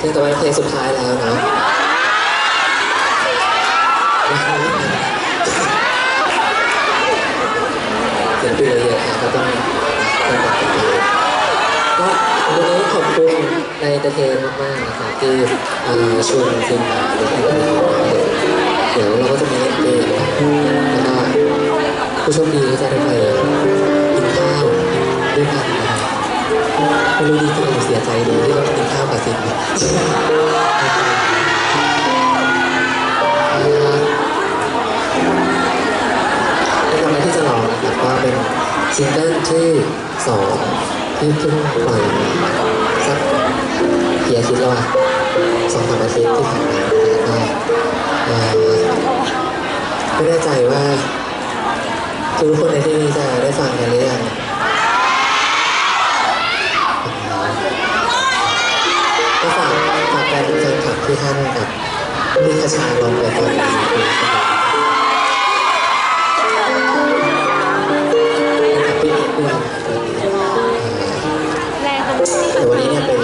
เพลงต่อไปเป็นเพลงสุดท้ายแล้วนะเสียงปีเยอะครับก็ต้องต้องตัดกันไปก็วันนี้ขอบคุณในเตเทนมากๆนะครับที่ชวนทีมมาเล่นเพลงเดี๋ยวเราก็จะมีเล่นเพลงแล้วก็ผู้โชคดีก็จะได้ไปกินข้าวด้วยกันนะครับไม่รู้ดีใจหรือเสียใจดีที่ เป็นอะไรที่จะลองนะครับก็เป็นซิงเกิลที่สองที่เพิ่งปล่อยสักกี่อาทิตย์แล้วอะสองสามอาทิตย์ที่ผ่านมาแล้วก็ไม่แน่ใจว่าทุกคนในที่นี้จะได้ฟังกันหรือยัง ที่ท่านกับพี่คชาลองไปฟังกันนี้วยนะครับแรงมันแต่วันนี้เนี่ยเป็น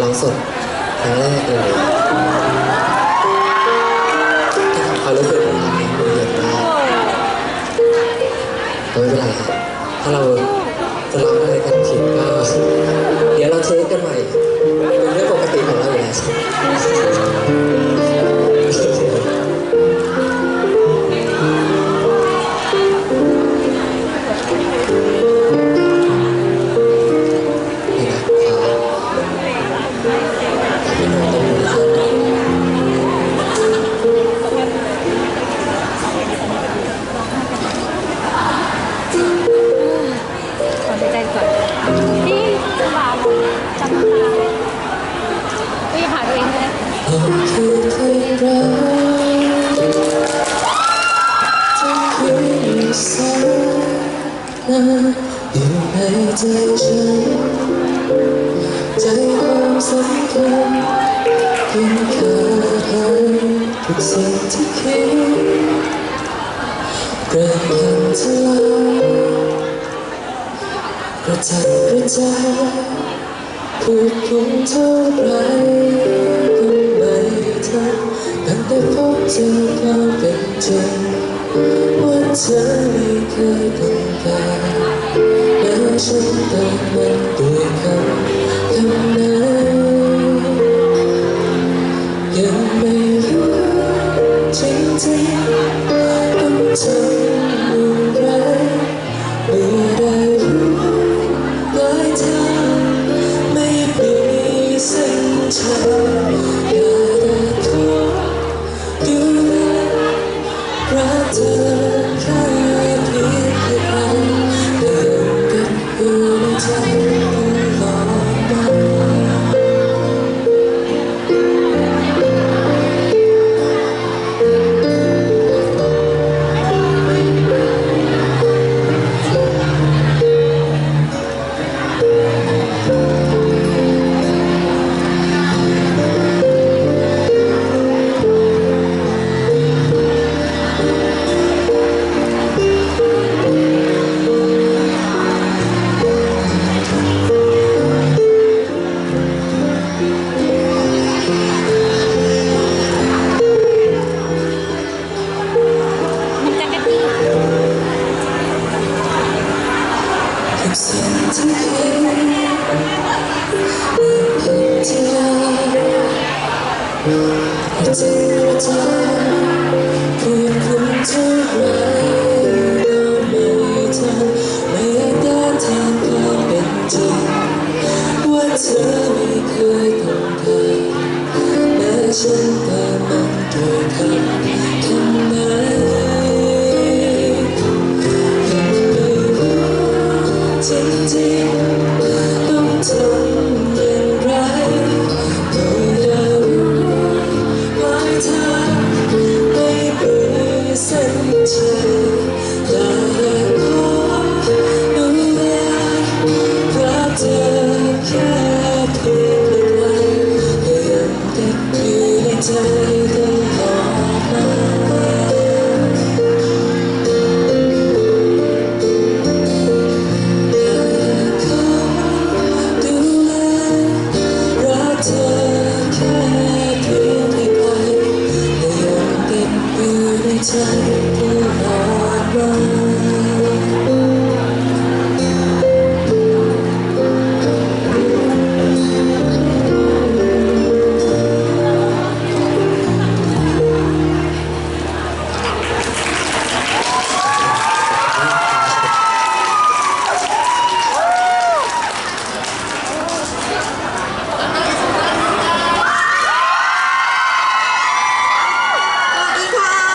ร้องสดครั้งแรกเลยที่ทำเขารู้สึกผมทำให้ดูเยอะมากก็ไม่เป็นไรครับถ้าเราจะร้องอะไรกันผิดก็ เดี๋ยวเราเทสกันใหม่ です。 ใจฉันใจความสำคัญเพียงแค่เธอทุกสิ่งที่คิดเริ่มพังทลากระจัดกระจายพูดคงเท่าไรก็ไม่ทันตั้งแต่พบเจอความเป็นจริงว่าเธอไม่เคยต้องการ แม้ฉันเติมมันด้วยค สิ่งที่เห็นเป็น time.